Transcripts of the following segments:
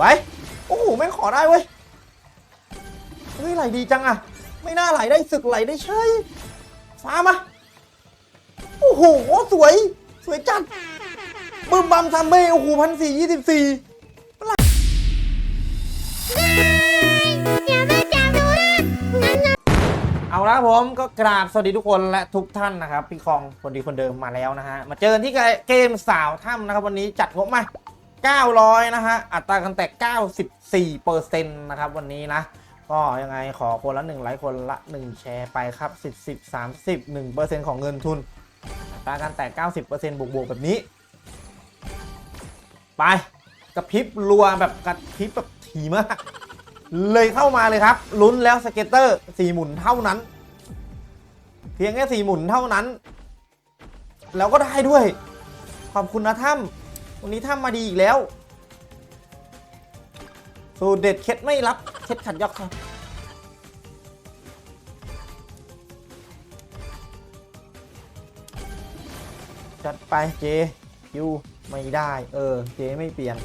วยโอ้โหแม่งขอได้เว้ยเฮ้ยไหลดีจังอะไม่น่าไหลได้ศึกไหลได้เฉยฟ้ามาโอ้โหสวย สวยจัดบึ้มบัมซัมเบ้โอ้โหพันสี่ยี่สิบสี่เอาละครับผมก็กราบสวัสดีทุกคนและทุกท่านนะครับ พี่คองคนดีคนเดิมมาแล้วนะฮะ มาเจอกันที่เกมสาวถ้ำนะครับ วันนี้จัดงบมา 900 นะฮะ อัตราการแตก 94เปอร์เซ็นต์นะครับวันนี้นะ ก็ยังไงขอคนละ 1 ไลค์คนละ 1 แชร์ไปครับ 10 10 30 1เปอร์เซ็นต์ของเงินทุน อัตราการแตก 90เปอร์เซ็นต์บวกๆแบบนี้ ไป กระพริบรัวแบบกระพริบแบบถี่มาก เลยเข้ามาเลยครับ ลุ้นแล้วสเก็ตเตอร์ 4 หมุนเท่านั้น เพียงแค่ 4 หมุนเท่านั้น แล้วก็ได้ด้วย ขอบคุณนะถ้ำ วันนี้ถ้ำมาดีอีกแล้ว สูตรเด็ดเคล็ดไม่รับเคล็ดขัดยอกครับจัดไปเจคิวไม่ได้ เออ เจไม่เปลี่ยน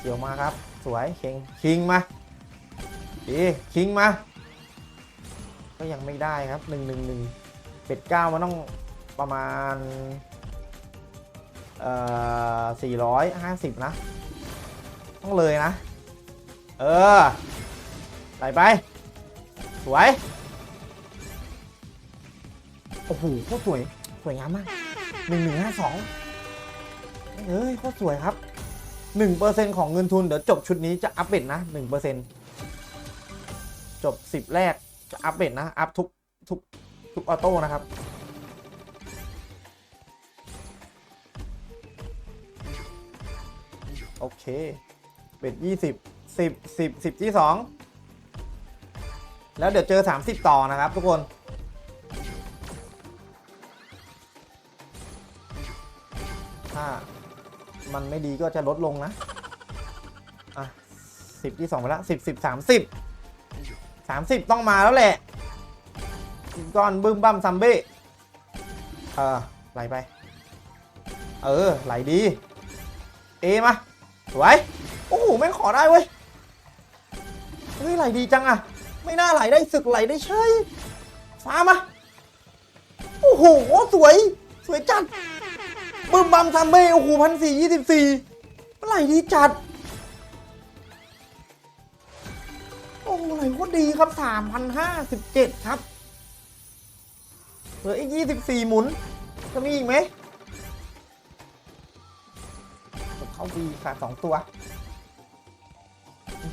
เกี่ยวมาครับ สวยเคิงคิงมาเจคิงมา ก็ยังไม่ได้ครับหนึ่งหนึ่งหนึ่งเป็ดเก้ามันต้องประมาณ เอ่อสี่ร้อยห้าสิบนะ ต้องเลยนะ เออไหลไป สวย โอ้โหโคตรสวย สวยงามมากหนึ่งหนึ่งห้าสองเอ้ยโคตรสวยครับหนึ่งเปอร์เซ็นของเงินทุน เดี๋ยวจบชุดนี้จะอัพเดตนะหนึ่งเปอร์เซ็นจบสิบแรกจะอัพเดตนะ อัพทุกทุกทุกออโต้นะครับ โอเค เป็ดยี่สิบสิบสิบสิบที่สองแล้วเดี๋ยวเจอ30ต่อนะครับทุกคนถ้ามันไม่ดีก็จะลดลงนะ อะสิบที่สองไปแล้วสิบสิบสามสิบสามสิบต้องมาแล้วแหละก้อนบึ้มบั้มซัมเบ้เออไหลไป เออ ไหลดี เอมา สวยโอ้โหแม่งขอได้เว้ยเฮ้ยไหลดีจังอะไม่น่าไหลได้ศึกไหลได้เฉยฟ้ามาโอ้โหสวย สวยจัดบึมบัมซัมเบ้โอ้โหพันสี่ยี่สิบสี่ไหลดีจัดโอ้โหไหลโคตรดีครับสามพันห้าสิบเจ็ดครับเหลืออีกยี่สิบสี่หมุน จะมีอีกไหม เข้าปีขาดสองตัว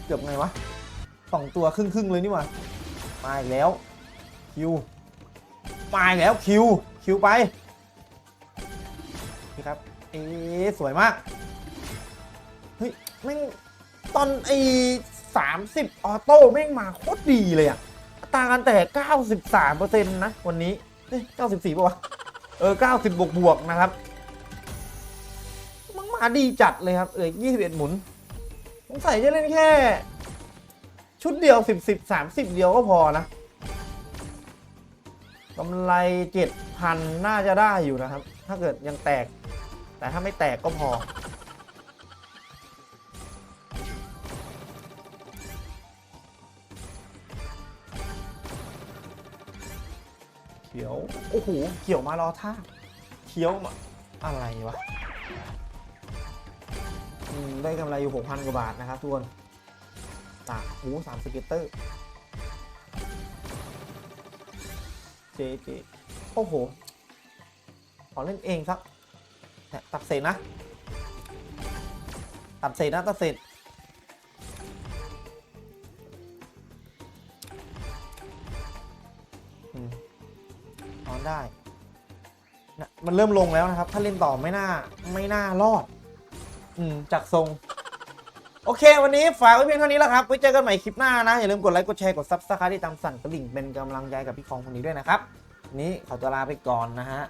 เกือบไงวะสองตัวครึ่งครึ่งๆเลยนี่หว่ามาอีกแล้วคิวมาอีกแล้วคิวคิวไปนี่ครับเอ๊สวยมากเฮ้ยแม่งตอนไอ้สามสิบออโต้แม่งมาโคตรดีเลยอะตาการแตกเก้าสิบสามเปอร์เซ็นต์นะ วันนี้เอ้ยเก้าสิบสี่ป่ะวะ เออเก้าสิบบวกบวกนะครับาดีจัดเลยครับเออยี่สิบเอ็ดหมุนสงสัยจะเล่นแค่ ชุดเดียวสิบสิบสามสิบเดียวก็พอนะกำไรเจ็ดพันน่าจะได้อยู่นะครับ ถ้าเกิดยังแตก แต่ถ้าไม่แตกก็พอ เขียว โอ้โห เขียวมารอท่าเขียวมาอะไรวะ ได้กำไรอยู่ 6,000 กว่าบาทนะครับทุกคนสาหูสามสเก็ตเตอร์เจเจโอ้โห ขอเล่นเองสักตัดเศษนะ ตัดเศษนะ ตัดเศษอืมนอนได้ มันเริ่มลงแล้วนะครับ ถ้าเล่นต่อไม่น่า ไม่น่ารอด อืมจากทรง โอเค วันนี้ฝากไว้เพียงเท่านี้แล้วครับไว้เจอกันใหม่คลิปหน้านะ อย่าลืมกดไลค์กดแชร์กดซับสไครต์ที่ตามสั่นกระดิ่งเป็นกำลังใจกับพี่คองคนนี้ด้วยนะครับวันนี้ขอตัวลาไปก่อนนะฮะ